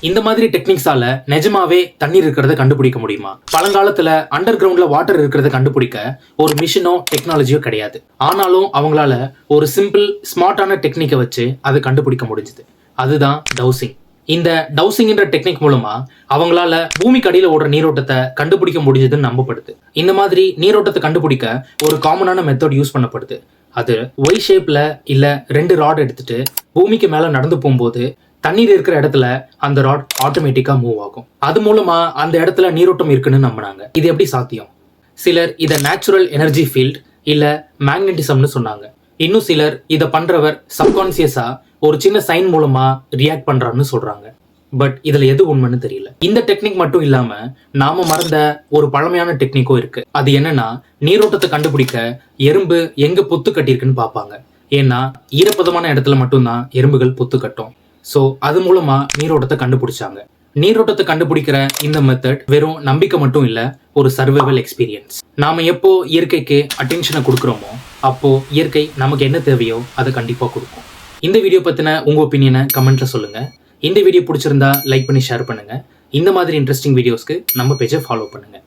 இந்த மாதிரி டெக்னிக்ஸால நிஜமாவே தண்ணீர் இருக்கிறத கண்டுபிடிக்க முடியுமா? பழங்காலத்துல அண்டர் கிரவுண்ட்ல வாட்டர் இருக்கிறத கண்டுபிடிக்க ஒரு மிஷினோ டெக்னாலஜியோ கிடையாது. ஆனாலும் அவங்களால ஒரு சிம்பிள் ஸ்மார்ட்டான டெக்னிக்கை வச்சு அதை கண்டுபிடிக்க முடிஞ்சுது. அதுதான் டவுசிங் இந்த டவுசிங்ன்ற டெக்னிக் மூலமா அவங்களால பூமிக்கு அடியில் ஓடுற நீரோட்டத்தை கண்டுபிடிக்க முடிஞ்சதுன்னு நம்பப்படுது. இந்த மாதிரி நீரோட்டத்தை கண்டுபிடிக்க ஒரு காமனான மெத்தட் யூஸ் பண்ணப்படுது. அது ஒய் ஷேப்ல இல்ல ரெண்டு ராட் எடுத்துட்டு பூமிக்கு மேல நடந்து போகும்போது தண்ணீர் இருக்கிற இடத்துல அந்த ராட் ஆட்டோமேட்டிக்கா மூவ் ஆகும். அது மூலமா அந்த இடத்துல நீரோட்டம் இருக்குன்னு நம்பினாங்க. இது எப்படி சாத்தியம்? சிலர் இதை நேச்சுரல் எனர்ஜி ஃபீல்ட் இல்ல மேக்னட்டிசம்னு சொன்னாங்க. இன்னும் சிலர் இதை பண்றவர் சப்கான்சியஸா ஒரு சின்ன சைன் மூலமா ரியாக்ட் பண்றான்னு சொல்றாங்க. பட் இதுல எது உண்மைன்னு தெரியல. இந்த டெக்னிக் மட்டும் இல்லாம நாம மறந்த ஒரு பழமையான டெக்னிக்கும் இருக்கு. அது என்னன்னா நீரோட்டத்தை கண்டுபிடிக்க எறும்பு எங்க புத்து கட்டியிருக்குன்னு பார்ப்பாங்க. ஏன்னா ஈரப்பதமான இடத்துல மட்டும்தான் எறும்புகள் புத்து கட்டும். ஸோ அது மூலமா நீரோட்டத்தை கண்டுபிடிச்சாங்க. நீரோட்டத்தை கண்டுபிடிக்கிற இந்த மெத்தட் வெறும் நம்பிக்கை மட்டும் இல்ல ஒரு சர்வைவல் எக்ஸ்பீரியன்ஸ் நாம எப்போ இயற்கைக்கு அட்டென்ஷனை கொடுக்குறோமோ அப்போ இயற்கை நமக்கு என்ன தேவையோ அதை கண்டிப்பா கொடுக்கும். இந்த வீடியோ பற்றின உங்கள் ஒப்பீனியனை கமெண்ட்டில் சொல்லுங்கள் இந்த வீடியோ பிடிச்சிருந்தா லைக் பண்ணி ஷேர் பண்ணுங்க. இந்த மாதிரி இன்ட்ரெஸ்டிங் வீடியோஸ்க்கு நம்ம பேஜை ஃபாலோ பண்ணுங்கள்